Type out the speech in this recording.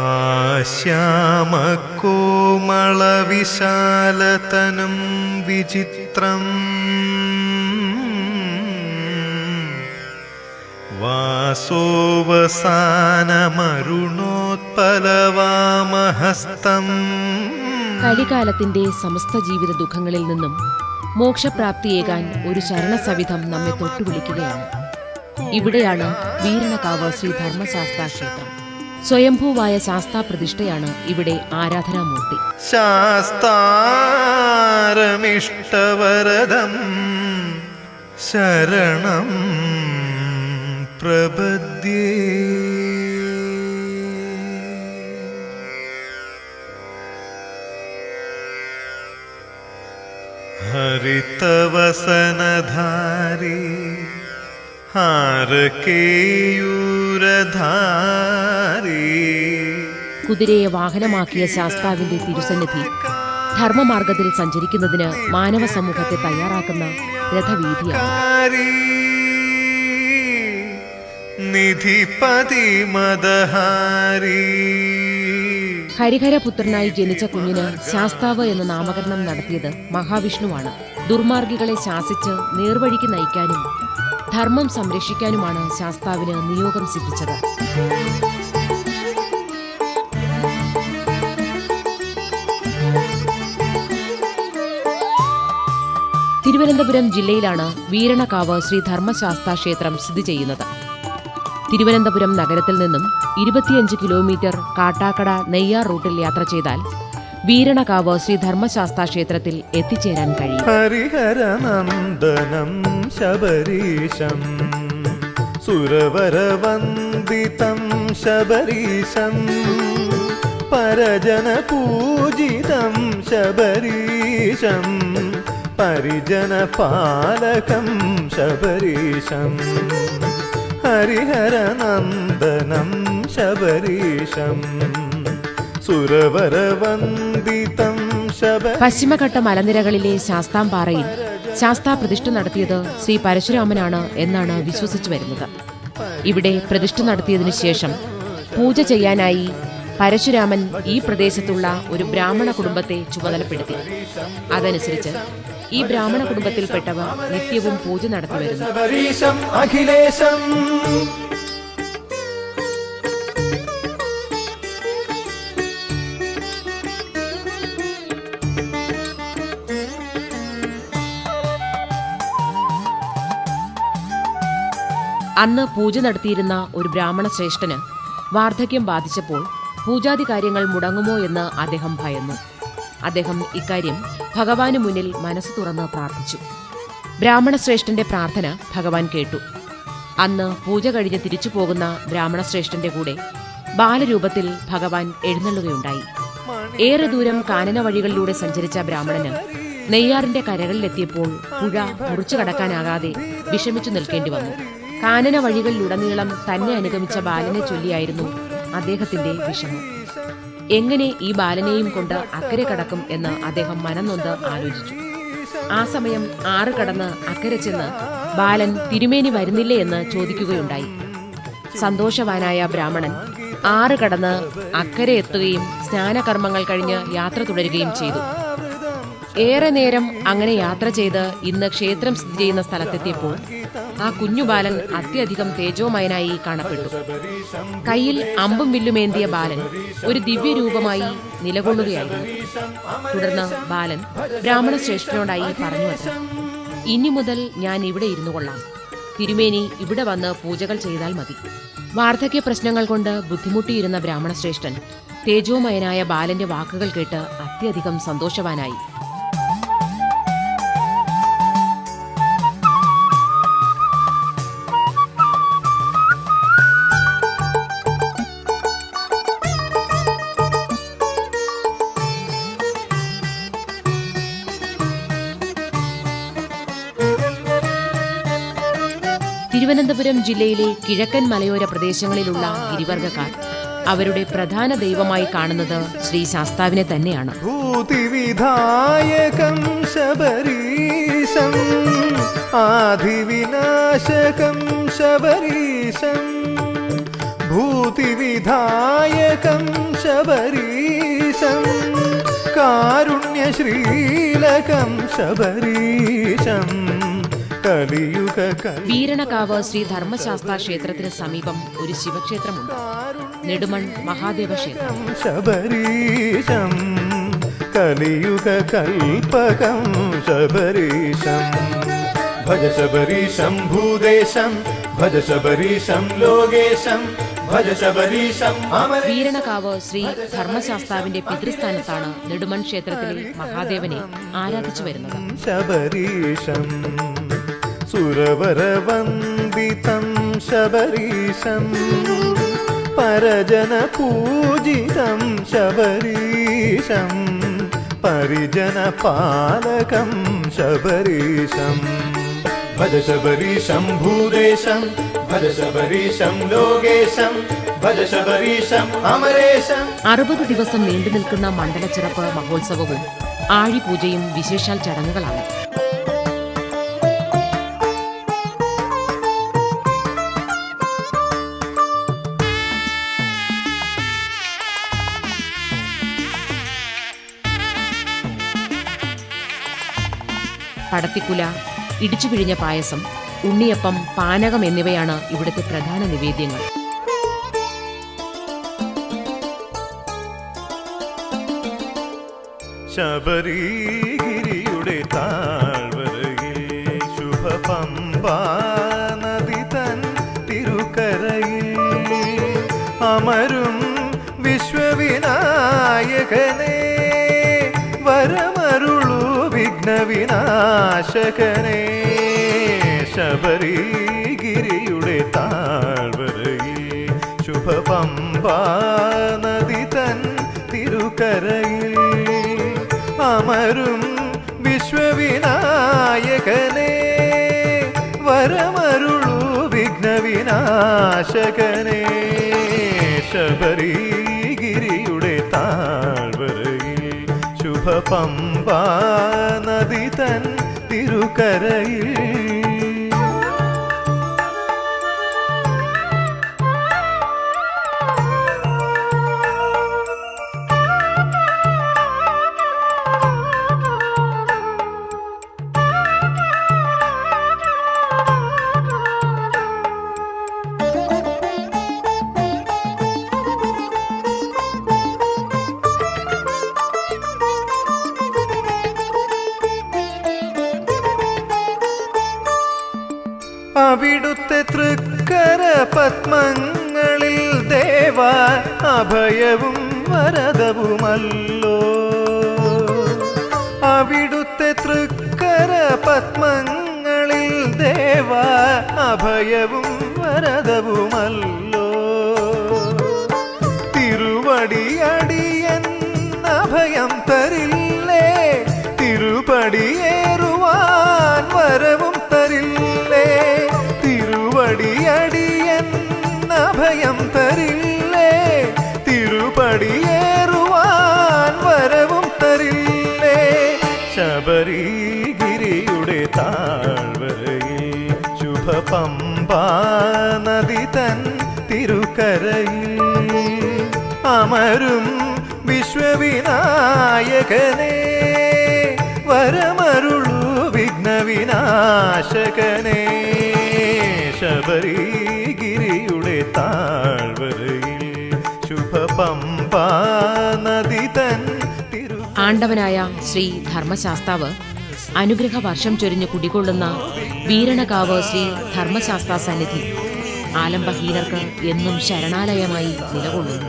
ആശ്യാമക്കോമളവിശാലതനം വിചിത്രം. വാസോവസാനമരുണോത്പലവാമഹസ്തം കലികാലത്തിന്റെ സമസ്ത ജീവിത ദുഃഖങ്ങളിൽ നിന്നും മോക്ഷപ്രാപ്തിയേകാൻ ഒരു ശരണസവിധം നമ്മെ തൊട്ടുവിളിക്കുകയാണ്. ഇവിടെയാണ് വീരണകാവ് ശ്രീ ധർമ്മശാസ്ത്ര ക്ഷേത്രം സ്വയംഭൂവായ ശാസ്താ പ്രതിഷ്ഠയാണ് ഇവിടെ ആരാധനാമൂർത്തി. ശാസ്താരമിഷ്ടവരദം ശരണം പ്രപദ്യേ. ഹരിതവസനധാരി ഹാരകേയൂരധാരി കുതിരയെ വാഹനമാക്കിയ ശാസ്താവിന്റെ തിരുസന്നിധി ധർമ്മമാർഗത്തിൽ സഞ്ചരിക്കുന്നതിന് മാനവ സമൂഹത്തെ തയ്യാറാക്കുന്ന രഥവീതിയാണ് നിധിപതി മദഹാരി ഹരിഹരപുത്രനായി ജനിച്ച കുഞ്ഞിന് ശാസ്താവ് എന്ന നാമകരണം നടത്തിയത് മഹാവിഷ്ണുവാണ്. ദുർമാർഗികളെ ശാസിച്ച് നേർവഴിക്ക് നയിക്കാനും ധർമ്മം സംരക്ഷിക്കാനുമാണ് ശാസ്താവിന് നിയോഗം സിദ്ധിച്ചത്. തിരുവനന്തപുരം ജില്ലയിലാണ് വീരണകാവ് ശ്രീ ധർമ്മശാസ്ത ക്ഷേത്രം സ്ഥിതി ചെയ്യുന്നത്. തിരുവനന്തപുരം നഗരത്തിൽ നിന്നും ഇരുപത്തിയഞ്ച് കിലോമീറ്റർ കാട്ടാക്കട നെയ്യാർ റൂട്ടിൽ യാത്ര ചെയ്താൽ വീരണകാവ് ശ്രീ ധർമ്മശാസ്ത ക്ഷേത്രത്തിൽ എത്തിച്ചേരാൻ കഴിയും. ശബരീശം സുരവരവന്ദിതം ശബരീശം പരജനപൂജിതം ശബരീശം പരിജനപാലകം ശബരീശം. ഹരിഹരനന്ദനം ശബരീശം. സുരവരവന്ദിതം പശ്ചിമഘട്ട മലനിരകളിലെ ശാസ്താംപാറയിൽ ശാസ്താ പ്രതിഷ്ഠ നടത്തിയത് ശ്രീ പരശുരാമനാണ് എന്നാണ് വിശ്വസിച്ചു വരുന്നത്. ഇവിടെ പ്രതിഷ്ഠ നടത്തിയതിനു ശേഷം പൂജ ചെയ്യാനായി പരശുരാമൻ ഈ പ്രദേശത്തുള്ള ഒരു ബ്രാഹ്മണ കുടുംബത്തെ ചുമതലപ്പെടുത്തി. അതനുസരിച്ച് ഈ ബ്രാഹ്മണ കുടുംബത്തിൽപ്പെട്ടവർ നിത്യവും പൂജ നടത്തി വരുന്നു അന്ന് പൂജ നടത്തിയിരുന്ന ഒരു ബ്രാഹ്മണ ശ്രേഷ്ഠന് വാർദ്ധക്യം ബാധിച്ചപ്പോൾ പൂജാതി കാര്യങ്ങൾ മുടങ്ങുമോ എന്ന് അദ്ദേഹം ഭയന്നു. അദ്ദേഹം ഇക്കാര്യം ഭഗവാന് മുന്നിൽ മനസ്സ് തുറന്ന് പ്രാർത്ഥിച്ചു. ബ്രാഹ്മണ ശ്രേഷ്ഠന്റെ പ്രാർത്ഥന ഭഗവാൻ കേട്ടു. അന്ന് പൂജ കഴിഞ്ഞ് തിരിച്ചു പോകുന്ന ബ്രാഹ്മണ ശ്രേഷ്ഠന്റെ കൂടെ ബാലരൂപത്തിൽ ഭഗവാൻ എഴുന്നള്ളുകയുണ്ടായി. ഏറെ ദൂരം കാനന വഴികളിലൂടെ സഞ്ചരിച്ച ബ്രാഹ്മണന് നെയ്യാറിന്റെ കരകളിലെത്തിയപ്പോൾ പുഴ മുറിച്ചു കടക്കാനാകാതെ വിഷമിച്ചു നിൽക്കേണ്ടി വന്നു. കാനന വഴികളിലുടനീളം തന്നെ അനുഗമിച്ച ബാലനെ ചൊല്ലിയായിരുന്നു അദ്ദേഹത്തിന്റെ വിഷമം. എങ്ങനെ ഈ ബാലനെയും കൊണ്ട് അക്കരെ കടക്കും എന്ന് അദ്ദേഹം മനംനൊന്ത് ആലോചിച്ചു. ആ സമയം ആറ് കടന്ന് അക്കരെ ചെന്ന് ബാലൻ തിരുമേനി വരുന്നില്ലേ എന്ന് ചോദിക്കുകയുണ്ടായി. സന്തോഷവാനായ ബ്രാഹ്മണൻ ആറ് കടന്ന് അക്കരെ എത്തുകയും സ്നാനകർമ്മങ്ങൾ കഴിഞ്ഞ് യാത്ര തുടരുകയും ചെയ്തു. ഏറെ നേരം അങ്ങനെ യാത്ര ചെയ്ത് ഇന്ന് ക്ഷേത്രം സ്ഥിതി ചെയ്യുന്ന സ്ഥലത്തെത്തിയപ്പോൾ ആ കുഞ്ഞു ബാലൻ അത്യധികം തേജോമയനായി കാണപ്പെട്ടു. കയ്യിൽ അമ്പും വില്ലുമേന്തിയ ബാലൻ ഒരു ദിവ്യരൂപമായി നിലകൊള്ളുകയായിരുന്നു. തുടർന്ന് ബാലൻ ബ്രാഹ്മണ ശ്രേഷ്ഠനോടായി പറഞ്ഞു വച്ചു ഇനി മുതൽ ഞാൻ ഇവിടെ ഇരുന്നു കൊള്ളാം. തിരുമേനി ഇവിടെ വന്ന് പൂജകൾ ചെയ്താൽ മതി. വാർദ്ധക്യ പ്രശ്നങ്ങൾ കൊണ്ട് ബുദ്ധിമുട്ടിയിരുന്ന ബ്രാഹ്മണ ശ്രേഷ്ഠൻ തേജോമയനായ ബാലന്റെ വാക്കുകൾ കേട്ട് അത്യധികം സന്തോഷവാനായി. തിരുവനന്തപുരം ജില്ലയിലെ കിഴക്കൻ മലയോര പ്രദേശങ്ങളിലുള്ള ഗിരിവർഗക്കാർ അവരുടെ പ്രധാന ദൈവമായി കാണുന്നത് ശ്രീ ശാസ്താവിനെ തന്നെയാണ്. ഭൂതിവിധായകം ശബരീശം ആധിവിനാശകം ശബരീശം. ഭൂതിവിധായകം ശബരീശം. വീരണകാവ് ശ്രീ ധർമ്മശാസ്ത്ര ക്ഷേത്രത്തിന് സമീപം ഒരു ശിവക്ഷേത്രമുണ്ട്. നെടുമൺ മഹാദേവ ക്ഷേത്രം. ശബരീശം. കലിയുഗ കൽപകം ശബരീശം. ഭജ ശബരീശം ഭൂദേശം ഭജ ശബരീശം ലോകേശം വീരണകാവ് ശ്രീ ധർമ്മശാസ്താവിന്റെ പിതൃസ്ഥാനത്താണ് നെടുമൺ ക്ഷേത്രത്തിലെ മഹാദേവനെ ആരാധിച്ചു വരുന്നത്. ശബരീശം. സുരവരവന്ദിതം ശബരീശം പരജനപൂജിതം ശബരീശം പരിജനപാലകം ശബരീശം ഭജ ശബരീശം ഭൂദേശം ഭജ ശബരീശം ലോകേശം ഭജ അമരേശം. അറുപത് ദിവസം നീണ്ടു നിൽക്കുന്ന മണ്ഡലച്ചിറപ്പ് മഹോത്സവവും ആഴിപൂജയും വിശേഷാൽ ചടങ്ങുകളാണ്. പടത്തിക്കുല ഇടിച്ചു പിഴിഞ്ഞ പായസം ഉണ്ണിയപ്പം പാനകം എന്നിവയാണ് ഇവിടുത്തെ പ്രധാന നിവേദ്യങ്ങൾ. ശബരീഗിരിയുടെ താഴ്വരയിൽ ശുഭപമ്പാ നദി തൻ തിരുക്കരയിൽ അമരും വിശ്വവിനായകനെ വരമരുളു വിഘ്നവിനാശകനെ ശബരിഗിരിയുടെ താഴ്വരയിൽ ശുഭപമ്പാ നദി തൻ തിരുക്കരയിൽ അമരും വിശ്വവിനായകനെ വരമരുളു വിഘ്നവിനാശകനെ ശബരിഗിരിയുടെ താഴ്വരയിൽ ശുഭപമ്പാ തൻ തൃക്കര പത്മങ്ങളിൽ ദേവ അഭയവും വരദവുമല്ലോ. അവിടുത്തെ തൃക്കര പത്മങ്ങളിൽ ദേവ അഭയവും വരദവുമല്ലോ. തിരുവടിയടിയൻ അഭയം തരില്ലേ ശബരീഗിരിയുടെ താഴ്വരയിൽ ശുഭപമ്പാ നദി തൻ തിരുക്കരയിൽ അമരും വിശ്വവിനായകനെ വരമരുളു വിഘ്നവിനാശകനേ. ശബരീഗിരിയുടെ താഴ്വരയിൽ ശുഭ പമ്പ നദി തൻ ആണ്ടവനായ ശ്രീ ധർമ്മശാസ്താവ് അനുഗ്രഹ വർഷം ചൊരിഞ്ഞ് കുടികൊള്ളുന്ന വീരണകാവ് ശ്രീ ധർമ്മശാസ്ത്ര സന്നിധി. ആലംബഹീനർക്ക് എന്നും ശരണാലയമായി നിലകൊള്ളുന്നു.